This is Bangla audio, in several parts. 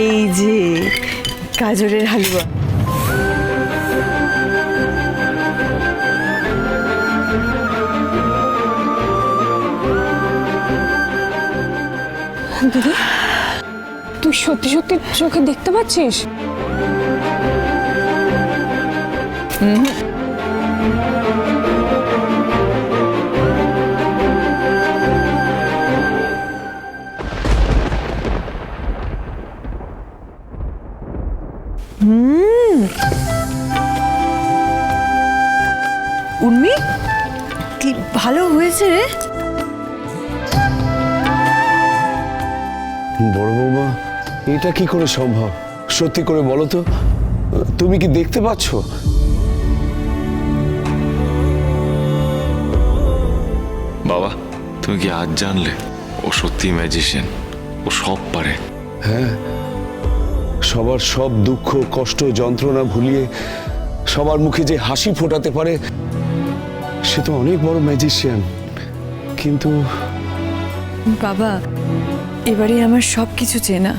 এই যে গাজরের হালুয়া। দিদি তুই সত্যি সত্যি চোখে দেখতে পাচ্ছিস? উর্মি কি ভালো হয়েছে রে? বড় বৌমা এটা কি করে সম্ভব? সত্যি করে বলো তো তুমি কি দেখতে পাচ্ছ? বাবা তুমি কি আজ জানলে? ও সত্যি ম্যাজিশিয়ান ও সব পারে। হ্যাঁ সবার সব দুঃখ, কষ্ট, যন্ত্রণা ভুলিয়ে সবার মুখে যে হাসি ফোটাতে পারে, সে তো অনেক বড় ম্যাজিশিয়ান কিন্তু বাবা, এবারে আমার সব কিছু চেনা।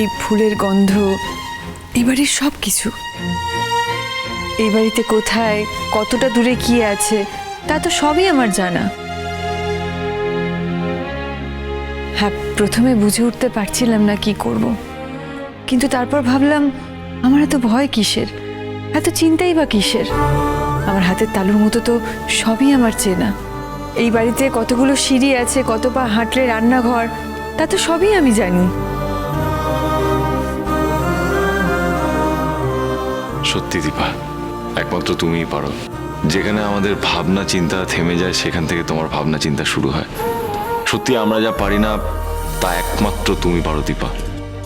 এই ফুলের গন্ধ, এবারে সব কিছু এই বাড়িতে কোথায়, কতটা দূরে কি আছে, তা তো সবই আমার জানা। হ্যাঁ প্রথমে বুঝে উঠতে পারছিলাম না কি করব। কিন্তু তারপর ভাবলাম, আমার এত ভয় কিসের? এত চিন্তাই বা কিসের? আমার হাতের তালুর মতো তো সবই আমার চেনা। এই বাড়িতে কতগুলো সিঁড়ি আছে, কত পা হাঁটলে রান্নাঘর, তা তো সবই আমি জানি। সত্যি দীপা, একমাত্র তুমিই পারো। যেখানে আমাদের ভাবনা চিন্তা থেমে যায়, সেখান থেকে তোমার ভাবনা চিন্তা শুরু হয়। সত্যি আমরা যা পারি না, তা একমাত্র তুমি পারো, দীপা।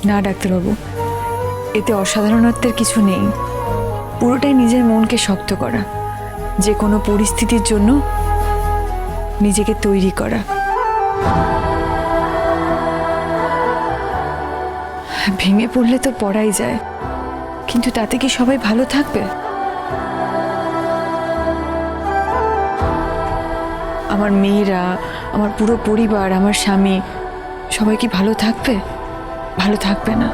না, ডাক্তারবাবু, এতে অসাধারণত্বের কিছু নেই। পুরোটাই নিজের মনকে শক্ত করা। যে কোনো পরিস্থিতির জন্য নিজেকে তৈরি করা। ভেঙে পড়লে তো পড়াই যায়। কিন্তু তাতে কি সবাই ভালো থাকবে? আমার মেয়েরা, আমার পুরো পরিবার, আমার স্বামী, সবাই কি ভালো থাকবে? ভালো থাকবে না।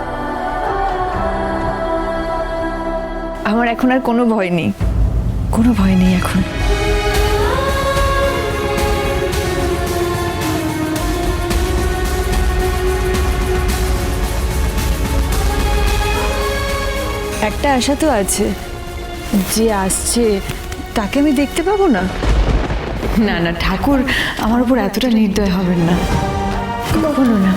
আমার এখন আর কোনো ভয় নেই। কোনো ভয় নেই এখন। একটা আশা তো আছে। যে আসছে, তাকে আমি দেখতে পাবো না? না না ঠাকুর আমার উপর এতটা নির্দয় হবেন না। কখনো না।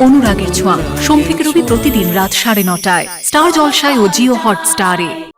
অনুরাগের ছোঁয়া। সোম থেকে রবি প্রতিদিন রাত সাড়ে নটায়। স্টার জলসায় ও জিও হটস্টারে।